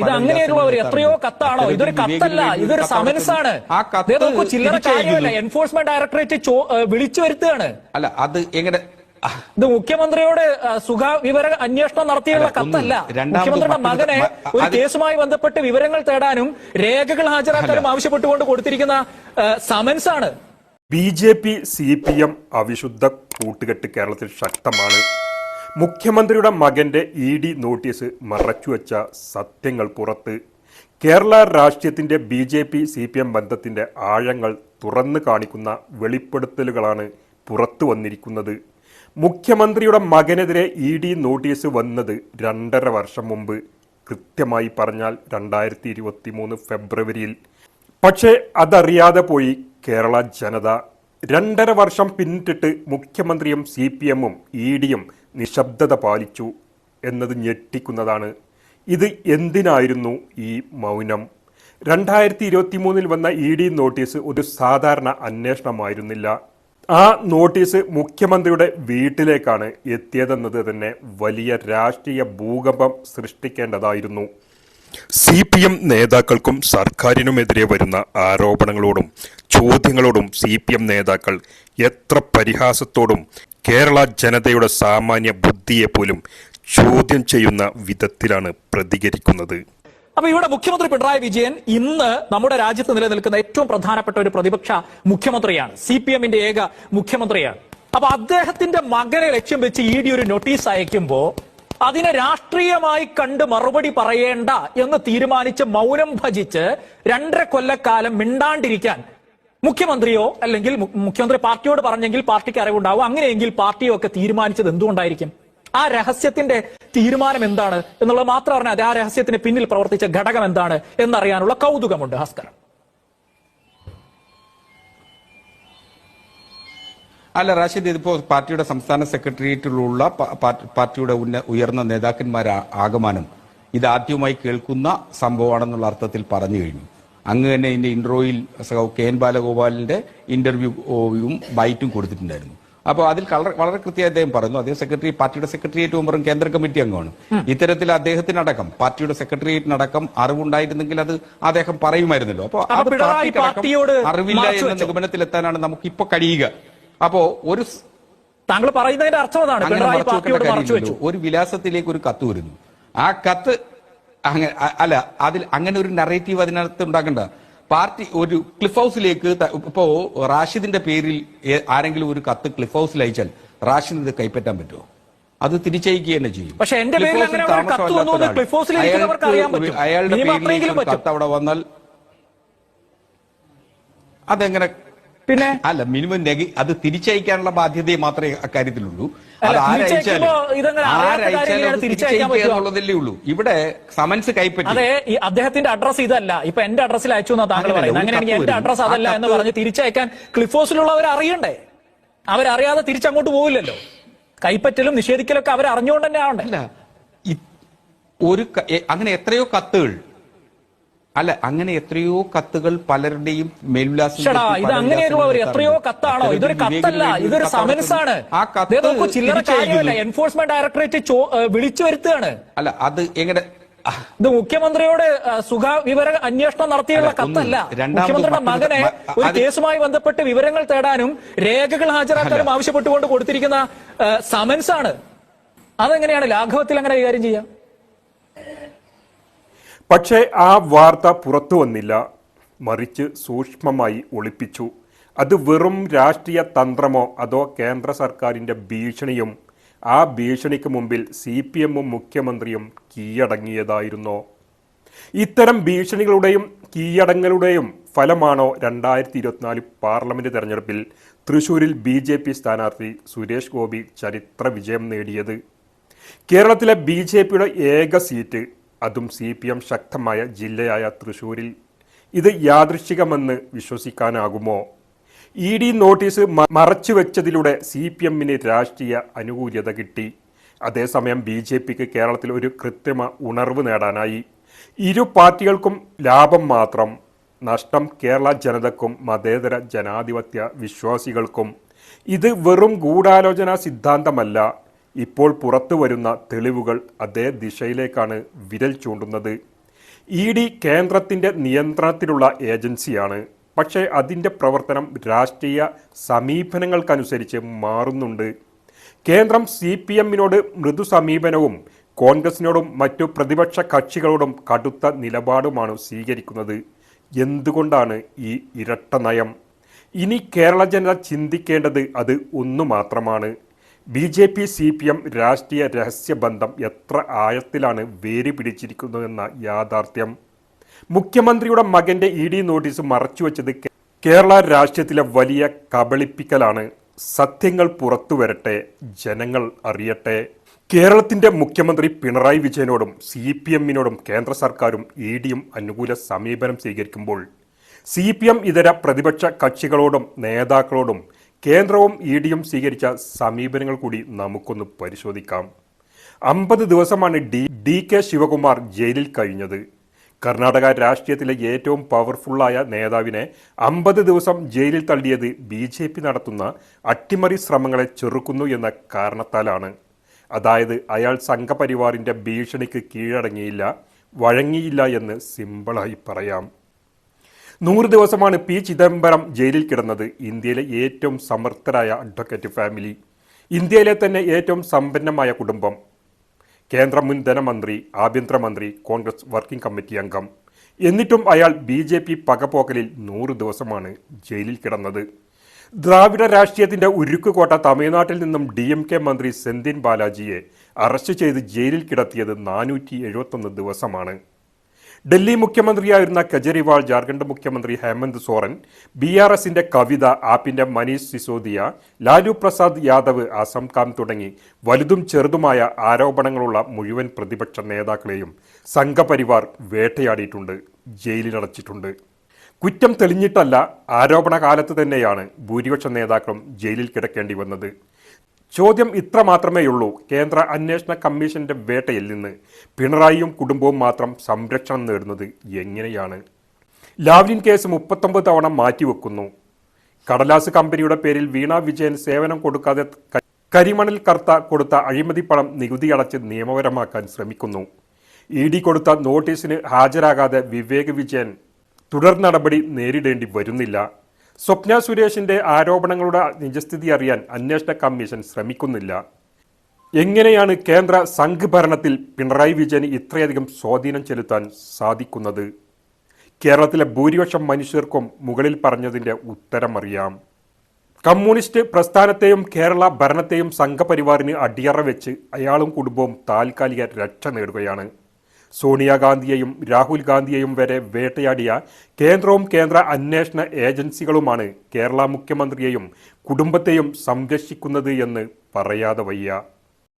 ഇത് അങ്ങനെയുള്ള ഒരു എത്രയോ കത്താണോ? ഇതൊരു കത്തല്ല ഇതൊരു സമൻസ് ആണ് ആ കത്ത് ചില്ലറ കാര്യമല്ല. എൻഫോഴ്സ്മെന്റ് ഡയറക്ടറേറ്റ് വിളിച്ചു വരുത്തുകയാണ്. അല്ല അത് എങ്ങനെ ഇത് മുഖ്യമന്ത്രിയോട് സുഖ വിവര അന്വേഷണം നടത്തിയുള്ള കത്തല്ല. മുഖ്യമന്ത്രിയുടെ മകനെ ഒരു കേസുമായി ബന്ധപ്പെട്ട് വിവരങ്ങൾ തേടാനും രേഖകൾ ഹാജരാക്കാനും ആവശ്യപ്പെട്ടുകൊണ്ട് കൊടുത്തിരിക്കുന്ന സമൻസ് ആണ് B J P C P M അവിശുദ്ധ കൂട്ടുകെട്ട് കേരളത്തിൽ ശക്തമാണ്. മുഖ്യമന്ത്രിയുടെ മകന്റെ ഇ ഡി നോട്ടീസ് മറച്ചുവെച്ച സത്യങ്ങൾ പുറത്ത്. കേരള രാഷ്ട്രീയത്തിന്റെ B J P C P M ബന്ധത്തിന്റെ ആഴങ്ങൾ തുറന്നു കാണിക്കുന്ന വെളിപ്പെടുത്തലുകളാണ് പുറത്തു വന്നിരിക്കുന്നത്. മുഖ്യമന്ത്രിയുടെ മകനെതിരെ ഇ ഡി നോട്ടീസ് വന്നത് രണ്ടര വർഷം മുമ്പ്. കൃത്യമായി പറഞ്ഞാൽ രണ്ടായിരത്തി ഇരുപത്തി മൂന്ന് ഫെബ്രുവരിയിൽ. പക്ഷേ അതറിയാതെ പോയി കേരള ജനത. രണ്ടര വർഷം പിന്നിട്ടിട്ട് മുഖ്യമന്ത്രിയും സി പി എമ്മും ഇ ഡിയും നിശബ്ദത പാലിച്ചു എന്നത് ഞെട്ടിക്കുന്നതാണ്. ഇത് എന്തിനായിരുന്നു ഈ മൗനം? രണ്ടായിരത്തി ഇരുപത്തി മൂന്നിൽ വന്ന ഇ ഡി നോട്ടീസ് ഒരു സാധാരണ അന്വേഷണമായിരുന്നില്ല. ആ നോട്ടീസ് മുഖ്യമന്ത്രിയുടെ വീട്ടിലേക്കാണ് എത്തിയതെന്നത് തന്നെ വലിയ രാഷ്ട്രീയ ഭൂകമ്പം സൃഷ്ടിക്കേണ്ടതായിരുന്നു. സി പി എം നേതാക്കൾക്കും സർക്കാരിനുമെതിരെ വരുന്ന ആരോപണങ്ങളോടും ചോദ്യങ്ങളോടും സി പി എം നേതാക്കൾ എത്ര പരിഹാസത്തോടും കേരള ജനതയുടെ സാമാന്യ ബുദ്ധിയെ പോലും ചോദ്യം ചെയ്യുന്ന വിധത്തിലാണ് പ്രതികരിക്കുന്നത്. അപ്പൊ ഇവിടെ മുഖ്യമന്ത്രി പിണറായി വിജയൻ ഇന്ന് നമ്മുടെ രാജ്യത്ത് നിലനിൽക്കുന്ന ഏറ്റവും പ്രധാനപ്പെട്ട ഒരു പ്രതിപക്ഷ മുഖ്യമന്ത്രിയാണ്. സി പി എമ്മിന്റെ ഏക മുഖ്യമന്ത്രിയാണ്. അപ്പൊ അദ്ദേഹത്തിന്റെ മകനെ ലക്ഷ്യം വെച്ച് ഇ ഡി ഒരു നോട്ടീസ് അയക്കുമ്പോ അതിനെ രാഷ്ട്രീയമായി കണ്ട് മറുപടി പറയേണ്ട എന്ന് തീരുമാനിച്ച് മൗനം ഭജിച്ച് രണ്ടര കൊല്ലക്കാലം മിണ്ടാണ്ടിരിക്കാൻ മുഖ്യമന്ത്രിയോ അല്ലെങ്കിൽ മുഖ്യമന്ത്രി പാർട്ടിയോട് പറഞ്ഞെങ്കിൽ പാർട്ടിക്ക് അറിവുണ്ടാവും. അങ്ങനെയെങ്കിൽ പാർട്ടിയോ ഒക്കെ തീരുമാനിച്ചത് എന്തുകൊണ്ടായിരിക്കും? ആ രഹസ്യത്തിന്റെ തീരുമാനം എന്താണ് എന്നുള്ളത് മാത്രം അറിഞ്ഞാൽ ആ രഹസ്യത്തിന് പിന്നിൽ പ്രവർത്തിച്ച ഘടകം എന്താണ് എന്നറിയാനുള്ള കൗതുകമുണ്ട് ഭാസ്കർ അല്ല റാഷിദ് ഇതിപ്പോ പാർട്ടിയുടെ സംസ്ഥാന സെക്രട്ടേറിയറ്റിലുള്ള പാർട്ടിയുടെ ഉയർന്ന നേതാക്കന്മാരാ ആഗമനം ഇത് ആദ്യമായി കേൾക്കുന്ന സംഭവമാണെന്നുള്ള അർത്ഥത്തിൽ പറഞ്ഞു കഴിഞ്ഞു. അങ്ങ് തന്നെ ഇതിന്റെ ഇൻട്രോയിൽ സഖാവ് കെ എൻ ബാലഗോപാലിന്റെ ഇന്റർവ്യൂവും ബൈറ്റും കൊടുത്തിട്ടുണ്ടായിരുന്നു. അപ്പോൾ അതിൽ വളരെ കൃത്യമായി അദ്ദേഹം പറഞ്ഞു അദ്ദേഹം സെക്രട്ടറി പാർട്ടിയുടെ സെക്രട്ടേറിയറ്റ് മെമ്പറും കേന്ദ്ര കമ്മിറ്റി അംഗമാണ്. ഇത്തരത്തിൽ അദ്ദേഹത്തിനടക്കം പാർട്ടിയുടെ സെക്രട്ടേറിയറ്റിനടക്കം അറിവുണ്ടായിരുന്നെങ്കിൽ അത് അദ്ദേഹം പറയുമായിരുന്നല്ലോ. അപ്പോൾ അപ്പൊ അത് പാർട്ടിക്കടക്കം പാർട്ടിയോട് അറിവില്ല എന്ന നിഗമനത്തിൽ നിഗമനത്തിലെത്താനാണ് നമുക്ക് ഇപ്പൊ കഴിയുക. അപ്പോ ഒരു താങ്കൾ പറയുന്നതിന്റെ അർത്ഥം ഒരു വിലാസത്തിലേക്ക് ഒരു കത്ത് വരുന്നു. ആ കത്ത് അങ്ങനെ അല്ല അതിൽ അങ്ങനെ ഒരു നറേറ്റീവ് അതിനകത്ത് ഉണ്ടാക്കണ്ട. പാർട്ടി ഒരു ക്ലിഫ് ഹൗസിലേക്ക് ഇപ്പോ റാഷിദിന്റെ പേരിൽ ആരെങ്കിലും ഒരു കത്ത് ക്ലിഫ് ഹൗസിൽ അയച്ചാൽ റാഷിദ് ഇത് കൈപ്പറ്റാൻ പറ്റുമോ? അത് തിരിച്ചയക്കുക തന്നെ ചെയ്യും. പക്ഷേ എന്റെ പേരിൽ. അയാളുടെ പേരിലേക്ക് പറ്റും. കത്ത് അവിടെ വന്നാൽ അതെങ്ങനെ പിന്നെ? അല്ല മിനിമം നെഗി അത് തിരിച്ചയക്കാനുള്ള ബാധ്യതയെ മാത്രമേ അക്കാര്യത്തിലുള്ളൂ. എന്നുള്ളതല്ലേ ഉള്ളൂ. ഇവിടെ സമൻസ് കൈപ്പറ്റി. അതെ ഈ അദ്ദേഹത്തിന്റെ അഡ്രസ് ഇതല്ല. ഇപ്പൊ എന്റെ അഡ്രസ്സിൽ അയച്ചു എന്നാ താങ്കൾ പറയുന്നത്. അങ്ങനെയാണെങ്കിൽ എന്റെ അഡ്രസ് അതല്ല എന്ന് പറഞ്ഞ് തിരിച്ചയക്കാൻ ക്ലിഫോസിലുള്ളവർ അറിയണ്ടേ? അവരറിയാതെ തിരിച്ചങ്ങോട്ട് പോവില്ലല്ലോ. കൈപ്പറ്റലും നിഷേധിക്കലൊക്കെ അവർ അറിഞ്ഞുകൊണ്ട് തന്നെ ആവണ്ടേ ഒരു അങ്ങനെ എത്രയോ കത്തുകൾ അല്ല അങ്ങനെ എത്രയോ കത്തുകൾ പലരുടെയും മേൽവിലാസം എത്രയോ കത്താണോ. ഇതൊരു കത്തല്ല ഇതൊരു സമൻസാണ് സമൻസ് ആണ് ആ കത്ത് ചില്ലറ കാര്യമല്ല എൻഫോഴ്സ്മെന്റ് ഡയറക്ടറേറ്റ് വിളിച്ചു വരുത്തുകയാണ് അല്ല അത് എങ്ങനെ ഇത് മുഖ്യമന്ത്രിയോട് സുഖ വിവര അന്വേഷണം നടത്തിയുള്ള കത്തല്ല. മുഖ്യമന്ത്രിയുടെ മകനെ ഒരു കേസുമായി ബന്ധപ്പെട്ട് വിവരങ്ങൾ തേടാനും രേഖകൾ ഹാജരാക്കാനും ആവശ്യപ്പെട്ടുകൊണ്ട് കൊടുത്തിരിക്കുന്ന സമൻസ് ആണ് അതെങ്ങനെയാണ്? ലാഘവത്തിൽ അങ്ങനെ കൈകാര്യം ചെയ്യാം? പക്ഷേ ആ വാർത്ത പുറത്തു വന്നില്ല. മറിച്ച് സൂക്ഷ്മമായി ഒളിപ്പിച്ചു. അത് വെറും രാഷ്ട്രീയ തന്ത്രമോ അതോ കേന്ദ്ര സർക്കാരിന്റെ ഭീഷണിയും ആ ഭീഷണിക്ക് മുമ്പിൽ സി പി എമ്മും മുഖ്യമന്ത്രിയും കീഴടങ്ങിയതായിരുന്നോ. ഇത്തരം ഭീഷണികളുടെയും കീഴടങ്ങളുടെയും ഫലമാണോ രണ്ടായിരത്തി ഇരുപത്തിനാല് പാർലമെന്റ് തെരഞ്ഞെടുപ്പിൽ തൃശൂരിൽ ബി ജെ പി സ്ഥാനാർത്ഥി സുരേഷ് ഗോപി ചരിത്ര വിജയം നേടിയത്? കേരളത്തിലെ ബി ജെ പിയുടെ ഏക സീറ്റ് അതും സി പി എം ശക്തമായ ജില്ലയായ തൃശൂരിൽ. ഇത് യാദൃശികമെന്ന് വിശ്വസിക്കാനാകുമോ? ഇ ഡി നോട്ടീസ് മറച്ചു മറച്ചുവെച്ചതിലൂടെ സി പി എമ്മിന് രാഷ്ട്രീയ അനുകൂല്യത കിട്ടി. അതേസമയം ബി ജെ പിക്ക് കേരളത്തിൽ ഒരു കൃത്രിമ ഉണർവ് നേടാനായി. ഇരു പാർട്ടികൾക്കും ലാഭം മാത്രം നഷ്ടം കേരള ജനതക്കും മതേതര ജനാധിപത്യ വിശ്വാസികൾക്കും. ഇത് വെറും ഗൂഢാലോചന സിദ്ധാന്തമല്ല ഇപ്പോൾ പുറത്തു വരുന്ന തെളിവുകൾ അതേ ദിശയിലേക്കാണ് വിരൽ ചൂണ്ടുന്നത്. ഇ ഡി കേന്ദ്രത്തിന്റെ നിയന്ത്രണത്തിലുള്ള ഏജൻസിയാണ്. പക്ഷേ അതിന്റെ പ്രവർത്തനം രാഷ്ട്രീയ സമീപനങ്ങൾക്കനുസരിച്ച് മാറുന്നുണ്ട്. കേന്ദ്രം സി പി എമ്മിനോട് മൃദു സമീപനവും കോൺഗ്രസിനോടും മറ്റു പ്രതിപക്ഷ കക്ഷികളോടും കടുത്ത നിലപാടുമാണ് സ്വീകരിക്കുന്നത്. എന്തുകൊണ്ടാണ് ഈ ഇരട്ട നയം ഇനി കേരള ജനത ചിന്തിക്കേണ്ടത് അത് ഒന്നു മാത്രമാണ് B J P C P M രാഷ്ട്രീയ രഹസ്യബന്ധം എത്ര ആഴത്തിലാണ് വേര് പിടിച്ചിരിക്കുന്നതെന്ന യാഥാർത്ഥ്യം. മുഖ്യമന്ത്രിയുടെ മകന്റെ ഇ ഡി നോട്ടീസ് മറച്ചുവെച്ചത് കേരള രാഷ്ട്രീയത്തിലെ വലിയ കബളിപ്പിക്കലാണ്. സത്യങ്ങൾ പുറത്തു വരട്ടെ ജനങ്ങൾ അറിയട്ടെ. കേരളത്തിന്റെ മുഖ്യമന്ത്രി പിണറായി വിജയനോടും സി പി എമ്മിനോടും കേന്ദ്ര സർക്കാരും ഇ ഡിയും അനുകൂല സമീപനം സ്വീകരിക്കുമ്പോൾ സി പി എം ഇതര പ്രതിപക്ഷ കക്ഷികളോടും നേതാക്കളോടും കേന്ദ്രവും ഇ ഡിയും സ്വീകരിച്ച സമീപനങ്ങൾ കൂടി നമുക്കൊന്ന് പരിശോധിക്കാം. അമ്പത് ദിവസമാണ് ഡി ഡി കെ ശിവകുമാർ ജയിലിൽ കഴിഞ്ഞത്. കർണാടക രാഷ്ട്രീയത്തിലെ ഏറ്റവും പവർഫുള്ളായ നേതാവിനെ അമ്പത് ദിവസം ജയിലിൽ തള്ളിയത് ബി ജെ പി നടത്തുന്ന അട്ടിമറി ശ്രമങ്ങളെ ചെറുക്കുന്നു എന്ന കാരണത്താലാണ്. അതായത് അയാൾ സംഘപരിവാറിന്റെ ഭീഷണിക്ക് കീഴടങ്ങിയില്ല വഴങ്ങിയില്ല എന്ന് സിമ്പിളായി പറയാം. നൂറ് ദിവസമാണ് പി ചിദംബരം ജയിലിൽ കിടന്നത്. ഇന്ത്യയിലെ ഏറ്റവും സമർത്ഥരായ അഡ്വക്കേറ്റ് ഫാമിലി ഇന്ത്യയിലെ തന്നെ ഏറ്റവും സമ്പന്നമായ കുടുംബം. കേന്ദ്ര മുൻ ധനമന്ത്രി ആഭ്യന്തരമന്ത്രി കോൺഗ്രസ് വർക്കിംഗ് കമ്മിറ്റി അംഗം. എന്നിട്ടും അയാൾ ബി ജെ പി പകപോക്കലിൽ നൂറ് ദിവസമാണ് ജയിലിൽ കിടന്നത്. ദ്രാവിഡ രാഷ്ട്രീയത്തിന്റെ ഉരുക്കുകോട്ട തമിഴ്നാട്ടിൽ നിന്നും ഡി എം കെ മന്ത്രി സെന്തിൻ ബാലാജിയെ അറസ്റ്റ് ചെയ്ത് ജയിലിൽ കിടത്തിയത് നാനൂറ്റി എഴുപത്തൊന്ന് ദിവസമാണ്. ഡൽഹി മുഖ്യമന്ത്രിയായിരുന്ന കെജ്രിവാൾ ജാർഖണ്ഡ് മുഖ്യമന്ത്രി ഹേമന്ത് സോറൻ ബി ആർ എസിന്റെ കവിത ആപ്പിന്റെ മനീഷ് സിസോദിയ ലാലു പ്രസാദ് യാദവ് ആസം ഖാൻ തുടങ്ങി വലുതും ചെറുതുമായ ആരോപണങ്ങളുള്ള മുഴുവൻ പ്രതിപക്ഷ നേതാക്കളെയും സംഘപരിവാർ വേട്ടയാടിയിട്ടുണ്ട് ജയിലിലടച്ചിട്ടുണ്ട്. കുറ്റം തെളിഞ്ഞിട്ടല്ല ആരോപണ കാലത്ത് തന്നെയാണ് ഭൂരിപക്ഷ നേതാക്കളും ജയിലിൽ കിടക്കേണ്ടി വന്നത്. ചോദ്യം ഇത്ര മാത്രമേയുള്ളൂ കേന്ദ്ര അന്വേഷണ കമ്മീഷന്റെ വേട്ടയിൽ നിന്ന് പിണറായിയും കുടുംബവും മാത്രം സംരക്ഷണം നേടുന്നത് എങ്ങനെയാണ്? ലാവ്ലിൻ കേസ് മുപ്പത്തൊമ്പത് തവണ മാറ്റിവെക്കുന്നു. കടലാസ് കമ്പനിയുടെ പേരിൽ വീണ വിജയൻ സേവനം കൊടുക്കാതെ കരിമണൽ കർത്ത കൊടുത്ത അഴിമതി പണം നികുതി അടച്ച് നിയമപരമാക്കാൻ ശ്രമിക്കുന്നു. ഇ ഡി കൊടുത്ത നോട്ടീസിന് ഹാജരാകാതെ വിവേക് വിജയൻ തുടർ നടപടി നേരിടേണ്ടി വരുന്നില്ല. സ്വപ്ന സുരേഷിന്റെ ആരോപണങ്ങളുടെ നിജസ്ഥിതി അറിയാൻ അന്വേഷണ കമ്മീഷൻ ശ്രമിക്കുന്നില്ല. എങ്ങനെയാണ് കേന്ദ്ര സംഘ് ഭരണത്തിൽ പിണറായി വിജയന് ഇത്രയധികം സ്വാധീനം ചെലുത്താൻ സാധിക്കുന്നത്? കേരളത്തിലെ ഭൂരിപക്ഷം മനുഷ്യർക്കും മുകളിൽ പറഞ്ഞതിന്റെ ഉത്തരമറിയാം. കമ്മ്യൂണിസ്റ്റ് പ്രസ്ഥാനത്തെയും കേരള ഭരണത്തെയും സംഘപരിവാറിന് അടിയറ വെച്ച് അയാളും കുടുംബവും താൽക്കാലിക രക്ഷ നേടുകയാണ്. സോണിയാഗാന്ധിയെയും രാഹുൽ ഗാന്ധിയെയും വരെ വേട്ടയാടിയ കേന്ദ്രവും കേന്ദ്ര അന്വേഷണ ഏജൻസികളുമാണ് കേരള മുഖ്യമന്ത്രിയെയും കുടുംബത്തെയും സംരക്ഷിക്കുന്നത് എന്ന് പറയാതെ വയ്യ.